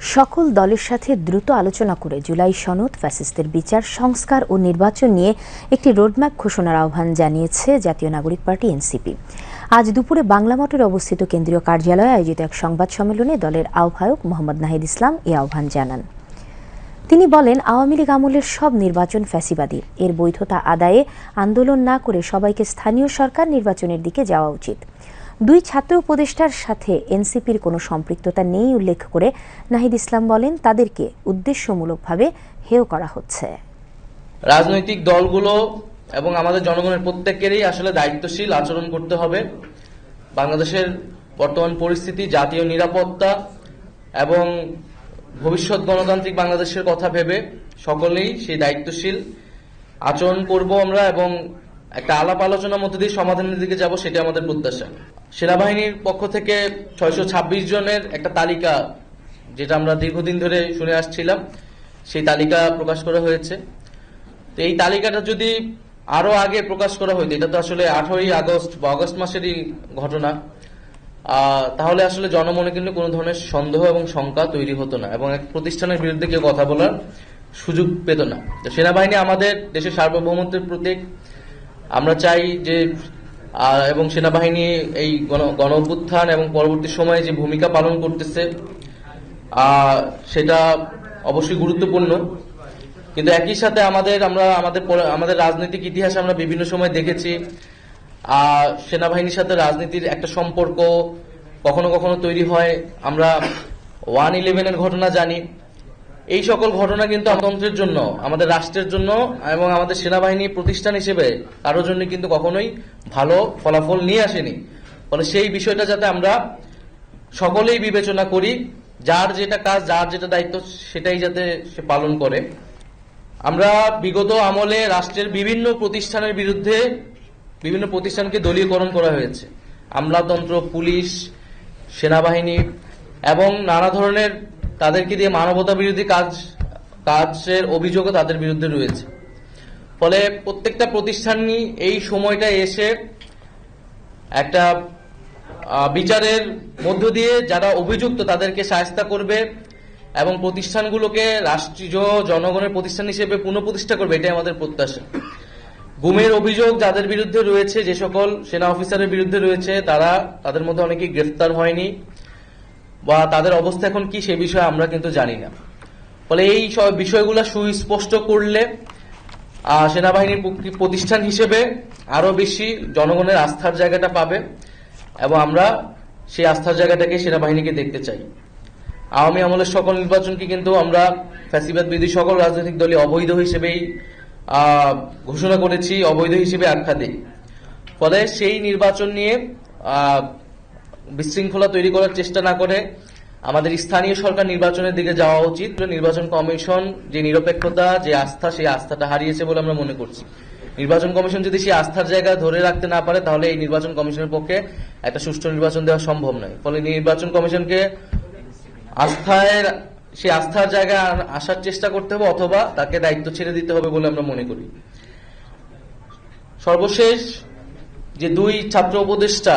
সকল দলের সাথে দ্রুত আলোচনা করে জুলাই সনদ, ফ্যাসিস্টের বিচার, সংস্কার ও নির্বাচন নিয়ে একটি রোডম্যাপ ঘোষণার আহ্বান জানিয়েছে জাতীয় নাগরিক পার্টি এনসিপি। আজ দুপুরে বাংলা মঠের অবস্থিত কেন্দ্রীয় কার্যালয়ে আয়োজিত এক সংবাদ সম্মেলনে দলের আহ্বায়ক মোহাম্মদ নাহিদ ইসলাম এ আহ্বান জানান। তিনি বলেন, আওয়ামী লীগ আমলের সব নির্বাচন ফ্যাসিবাদী। এর বৈধতা আদায়ে আন্দোলন না করে সবাইকে স্থানীয় সরকার নির্বাচনের দিকে যাওয়া উচিত। দুই ছাত্র উপদেষ্টার সাথে এনসিপির কোনো সম্পৃক্ততা নেই উল্লেখ করে নাহিদ ইসলাম বলেন, তাদেরকে উদ্দেশ্যমূলকভাবে হেয় করা হচ্ছে। রাজনৈতিক দলগুলো এবং আমাদের জনগণের প্রত্যেকেরই আসলে দায়িত্বশীল, আচরণ করতে হবে। বাংলাদেশের বর্তমান পরিস্থিতি, জাতীয় নিরাপত্তা এবং ভবিষ্যৎ গণতান্ত্রিক বাংলাদেশের কথা ভেবে সকলেই সেই দায়িত্বশীল। আচরণ করব আমরা এবং একটা আলাপ আলোচনার মধ্যে দিয়ে সমাধানের দিকে যাব, সেটা আমাদের প্রত্যাশা। সেনাবাহিনীর পক্ষ থেকে ছয়শো ছাব্বিশ জনের একটা তালিকা, যেটা আমরা দীর্ঘদিন ধরে শুনে আসছিলাম, সেই তালিকা প্রকাশ করা হয়েছে। তো এই তালিকাটা যদি আরও আগে প্রকাশ করা হইতো, এটা তো আসলে আঠারোই আগস্ট বা আগস্ট মাসেরই ঘটনা তাহলে আসলে জনমনে কিন্তু কোনো ধরনের সন্দেহ এবং শঙ্কা তৈরি হতো না, এবং এক প্রতিষ্ঠানের বিরুদ্ধে কেউ কথা বলার সুযোগ পেত না। সেনাবাহিনী আমাদের দেশের সার্বভৌমত্বের প্রতীক আমরা চাই যে এবং সেনাবাহিনী এই গণ- গণ এবং পরবর্তী সময়ে যে ভূমিকা পালন করতেছে সেটা অবশ্যই গুরুত্বপূর্ণ। কিন্তু একই সাথে আমাদের, আমরা আমাদের আমাদের রাজনৈতিক ইতিহাসে আমরা বিভিন্ন সময় দেখেছি সেনাবাহিনীর সাথে রাজনীতির একটা সম্পর্ক কখনো কখনো তৈরি হয়। আমরা ওয়ান ইলেভেনের ঘটনা জানি এই সকল ঘটনা কিন্তু আমতন্ত্রের জন্য, আমাদের রাষ্ট্রের জন্য এবং আমাদের সেনাবাহিনী প্রতিষ্ঠান হিসেবে কারোর জন্য কিন্তু কখনোই ভালো ফলাফল নিয়ে আসেনি। ফলে সেই বিষয়টা যাতে আমরা সকলেই বিবেচনা করি, যার যেটা কাজ, যার যেটা দায়িত্ব, সেটাই যাতে সে পালন করে। আমরা বিগত আমলে রাষ্ট্রের বিভিন্ন প্রতিষ্ঠানের বিরুদ্ধে বিভিন্ন প্রতিষ্ঠানকে দলীয়করণ করা হয়েছে। আমলাতন্ত্র, পুলিশ, সেনাবাহিনী এবং নানা ধরনের তাদেরকে দিয়ে মানবতা বিরোধী কাজ, কাজের অভিযোগও তাদের বিরুদ্ধে রয়েছে। ফলে প্রত্যেকটা প্রতিষ্ঠানই এই সময়টা এসে একটা বিচারের মধ্য দিয়ে যারা অভিযুক্ত তাদেরকে সায়স্তা করবে এবং প্রতিষ্ঠানগুলোকে রাষ্ট্রীয় জনগণের প্রতিষ্ঠান হিসেবে পুনঃপ্রতিষ্ঠা করবে, এটাই আমাদের প্রত্যাশা। গুমের অভিযোগ যাদের বিরুদ্ধে রয়েছে, যে সকল সেনা অফিসারের বিরুদ্ধে রয়েছে, তারা, তাদের মধ্যে অনেকেই গ্রেফতার হয়নি। বা তাদের অবস্থা এখন কি সে বিষয়ে আমরা কিন্তু জানি না। ফলে এই সব বিষয়গুলো সুস্পষ্ট করলে সেনাবাহিনীর প্রতিষ্ঠান হিসেবে আরও বেশি জনগণের আস্থার জায়গাটা পাবে এবং আমরা সেই আস্থার জায়গাটাকে সেনাবাহিনীকে দেখতে চাই। আওয়ামী আমলের সকল নির্বাচনকে কিন্তু আমরা ফ্যাসিবাদ বিধি সকল রাজনৈতিক দলই অবৈধ হিসেবেই ঘোষণা করেছি, অবৈধ হিসেবে আখ্যা দিই। ফলে সেই নির্বাচন নিয়ে বিশৃঙ্খলা তৈরি করার চেষ্টা না করে আমাদের স্থানীয় সরকার নির্বাচনের দিকে যাওয়া উচিত। নির্বাচন কমিশন যে নিরপেক্ষতা, যে আস্থা, সেই আস্থাটা হারিয়েছে বলে আমরা মনে করছি। নির্বাচন কমিশন যদি সেই আস্থার জায়গা ধরে রাখতে না পারে, তাহলে এই নির্বাচন কমিশনের পক্ষে একটা সুষ্ঠু নির্বাচন দেওয়া সম্ভব নয়। ফলে নির্বাচন কমিশনকে আস্থায়, সেই আস্থার জায়গায় আসার চেষ্টা করতে হবে অথবা তাকে দায়িত্ব ছেড়ে দিতে হবে বলে আমরা মনে করি। সর্বশেষ যে দুই ছাত্র উপদেষ্টা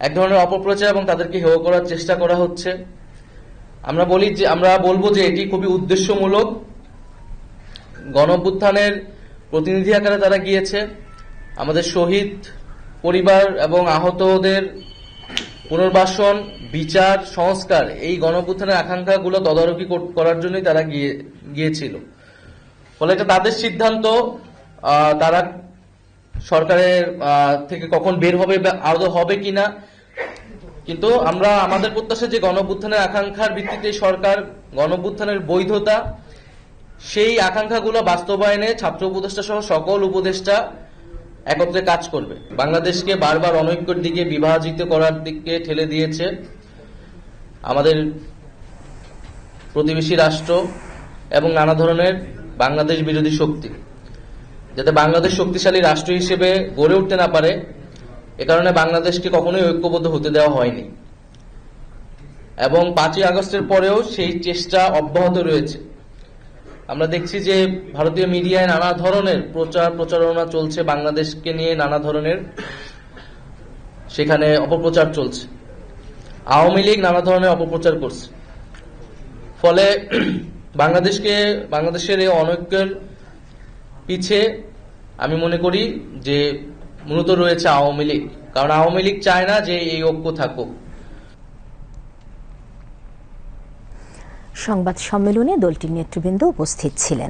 এক ধরনের অপপ্রচার এবং তাদেরকে হেয় করার চেষ্টা করা হচ্ছে। আমরা বলি যে, আমরা বলব যে এটি খুবই উদ্দেশ্যমূলক। গণ অভ্যুত্থানের প্রতিনিধি আকারে তারা গিয়েছে। আমাদের শহীদ পরিবার এবং আহতদের পুনর্বাসন, বিচার, সংস্কার এই গণঅভ্যুত্থানের আকাঙ্ক্ষাগুলো তদারকি করার জন্যই তারা গিয়ে, গিয়েছিল। ফলে এটা তাদের সিদ্ধান্ত তারা সরকারের থেকে কখন বের হবে আদৌ হবে কিনা। কিন্তু আমরা, আমাদের প্রত্যাশা যে গণঅভ্যুত্থানের আকাঙ্ক্ষার ভিত্তিতে সরকার গণঅভ্যুত্থানের বৈধতা, সেই আকাঙ্ক্ষাগুলো বাস্তবায়নে ছাত্র উপদেষ্টা সহ সকল উপদেষ্টা একত্রে কাজ করবে। বাংলাদেশকে বারবার অনৈক্যের দিকে বিভাজিত করার দিকে ঠেলে দিয়েছে আমাদের প্রতিবেশী রাষ্ট্র এবং নানা ধরনের বাংলাদেশ বিরোধী শক্তি। যাতে বাংলাদেশ শক্তিশালী রাষ্ট্র হিসেবে গড়ে উঠতে না পারে, এ কারণে বাংলাদেশকে কখনোই ঐক্যবদ্ধ হতে দেওয়া হয়নি। এবং পাঁচই আগস্টের পরেও সেই চেষ্টা অব্যাহত রয়েছে। আমরা দেখছি যে ভারতীয় মিডিয়ায় নানা ধরনের প্রচার প্রচারণা চলছে বাংলাদেশকে নিয়ে, নানা ধরনের সেখানে অপপ্রচার চলছে। আওয়ামী লীগ নানা ধরনের অপপ্রচার করছে। ফলে বাংলাদেশকে, বাংলাদেশের এই অনৈক্যের পিছে আমি মনে করি যে মূলত রয়েছে আওয়ামী লীগ। কারণ আওয়ামী লীগ চায় না যে এই ঐক্য থাকুক। সংবাদ সম্মেলনে দলটির নেতৃবৃন্দ উপস্থিত ছিলেন।